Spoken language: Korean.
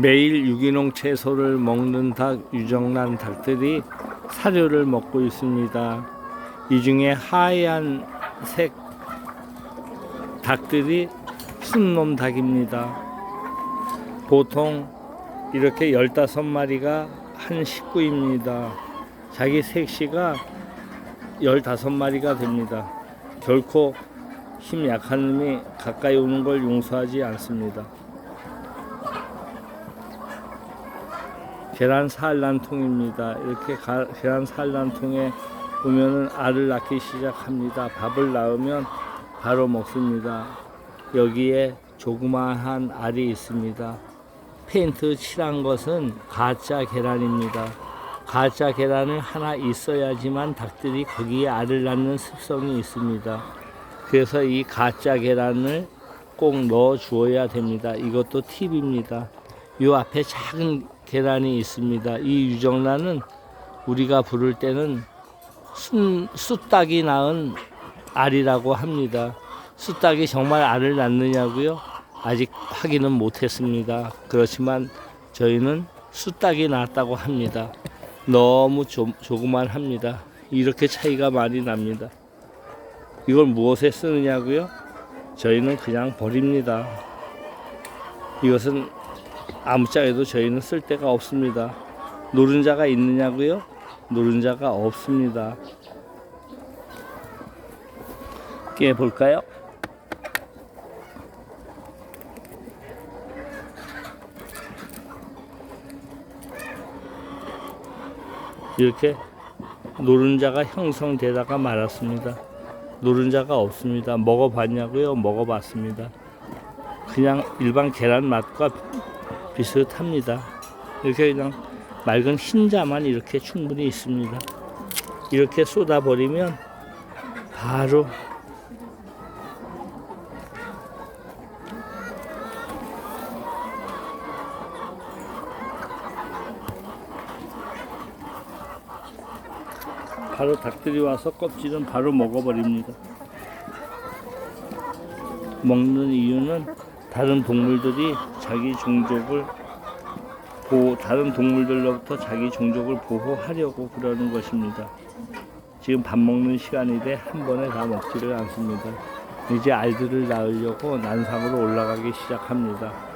매일 유기농 채소를 먹는 닭 유정란 닭들이 사료를 먹고 있습니다. 이 중에 하얀색 닭들이 순놈 닭입니다. 보통 이렇게 15마리가 한 식구입니다. 자기 색시가 15마리가 됩니다. 결코 힘 약한 놈이 가까이 오는 걸 용서하지 않습니다. 계란 산란통입니다. 이렇게 가- 계란 산란통에 보면은 알을 낳기 시작합니다. 밥을 낳으면 바로 먹습니다. 여기에 조그마한 알이 있습니다. 페인트 칠한 것은 가짜 계란입니다. 가짜 계란을 하나 있어야지만 닭들이 거기에 알을 낳는 습성이 있습니다. 그래서 이 가짜 계란을 꼭 넣어 주어야 됩니다. 이것도 팁입니다. 요 앞에 작은 계란이 있습니다. 이 유정란은 우리가 부를 때는 순, 쑥닭이 낳은 알이라고 합니다. 쑥닭이 정말 알을 낳느냐고요? 아직 확인은 못했습니다. 그렇지만 저희는 쑥닭이 낳았다고 합니다. 너무 조, 조그만 합니다. 이렇게 차이가 많이 납니다. 이걸 무엇에 쓰느냐고요? 저희는 그냥 버립니다. 이것은 아무짝에도 저희는 쓸 데가 없습니다. 노른자가 있느냐고요? 노른자가 없습니다. 깨 볼까요? 이렇게 노른자가 형성되다가 말았습니다. 노른자가 없습니다. 먹어봤냐고요? 먹어봤습니다. 그냥 일반 계란 맛과 비슷합니다. 이렇게 그냥 맑은 흰자만 이렇게 충분히 있습니다. 이렇게 쏟아버리면 바로 바로 닭들이 와서 껍질은 바로 먹어버립니다. 먹는 이유는 다른 동물들이 자기 종족을 보호, 다른 동물들로부터 자기 종족을 보호하려고 그러는 것입니다. 지금 밥 먹는 시간인데 한 번에 다 먹지를 않습니다. 이제 알들을 낳으려고 난상으로 올라가기 시작합니다.